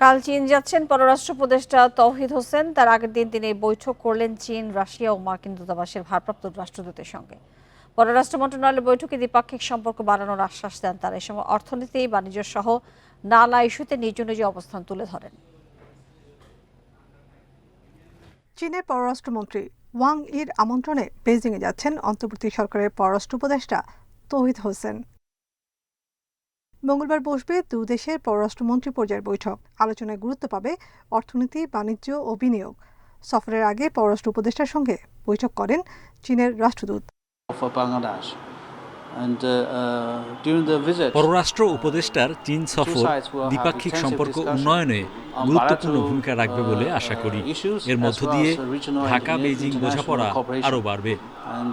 কাল চীন যাচ্ছেন পররাষ্ট্র উপদেষ্টা তৌহিদ হোসেন। তার আগের দিন তিনি বৈঠক করলেন চীন, রাশিয়া ও মার্কিন দূতাবাসের ভারপ্রাপ্ত রাষ্ট্রদূতের সঙ্গে। পররাষ্ট্র মন্ত্রণালয়ের বৈঠকে দ্বিপাক্ষিক সম্পর্ক বাড়ানোর আশ্বাস দেন তারা। এ সময় অর্থনীতি, বাণিজ্য সহ নানা ইস্যুতে নিজ নিজ অবস্থান তুলে ধরেন। চীনের পররাষ্ট্রমন্ত্রী ওয়াং ইর আমন্ত্রণে বেজিংয়ে যাচ্ছেন অন্তর্বর্তী সরকারের পররাষ্ট্র উপদেষ্টা তৌহিদ হোসেন। মঙ্গলবার বসবে দু দেশের পররাষ্ট্রমন্ত্রী পর্যায়ের বৈঠক। আলোচনায় গুরুত্ব পাবে অর্থনীতি বাণিজ্য ও বিনিয়োগ। সফরের আগে পররাষ্ট্র উপদেষ্টার সঙ্গে বৈঠক করেন চীনের রাষ্ট্রদূত। Uh, uh, visit, পররাষ্ট্র উপদেষ্টার চীন সফর দ্বিপাক্ষিক সম্পর্ক উন্নয়নে গুরুত্বপূর্ণ ভূমিকা রাখবে বলে আশা করি। এর মধ্য দিয়ে ঢাকা বেইজিং বোঝাপড়া আরও বাড়বে।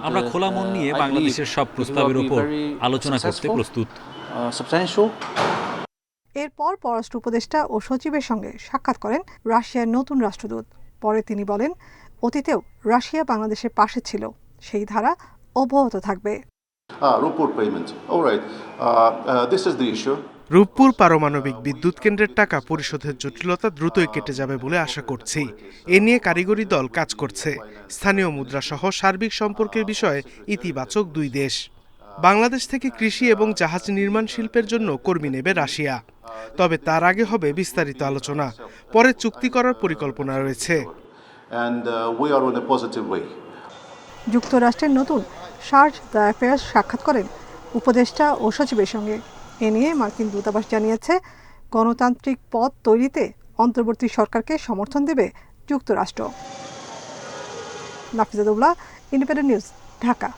আমরা খোলা মন নিয়ে বাংলাদেশের সব প্রস্তাবের ওপর আলোচনা করতে প্রস্তুত। uh, substantial এরপর পররাষ্ট্র উপদেষ্টা ও সচিবের সঙ্গে সাক্ষাৎ করেন রাশিয়ার নতুন রাষ্ট্রদূত। পরে তিনি বলেন অতীতেও রাশিয়া বাংলাদেশের পাশে ছিল। সেই ধারা অব্যাহত থাকবে। Ah, the issue. রূপপুর পারমাণবিক বিদ্যুৎ কেন্দ্রের টাকা পরিশোধের জটিলতা দ্রুতই কেটে যাবে বলে আশা করছি। এ নিয়ে কারিগরি দল কাজ করছে। স্থানীয় মুদ্রা সহ সার্বিক সম্পর্কের বিষয়ে ইতিবাচক দুই দেশ। বাংলাদেশ থেকে কৃষি এবং জাহাজ নির্মাণ শিল্পের জন্য কর্মী নেবে রাশিয়া। তবে তার আগে হবে বিস্তারিত আলোচনা। পরে চুক্তি করার পরিকল্পনা রয়েছে। Uh. যুক্তরাষ্ট্রের নতুন সার্জ দ্য অ্যাফেয়ার্স সাক্ষাৎ করেন উপদেষ্টা ও সচিবের সঙ্গে। এ নিয়ে মার্কিন দূতাবাস জানিয়েছে গণতান্ত্রিক পথ তৈরিতে অন্তর্বর্তী সরকারকে সমর্থন দেবে যুক্তরাষ্ট্র। Nafizadullah independent news Dhaka.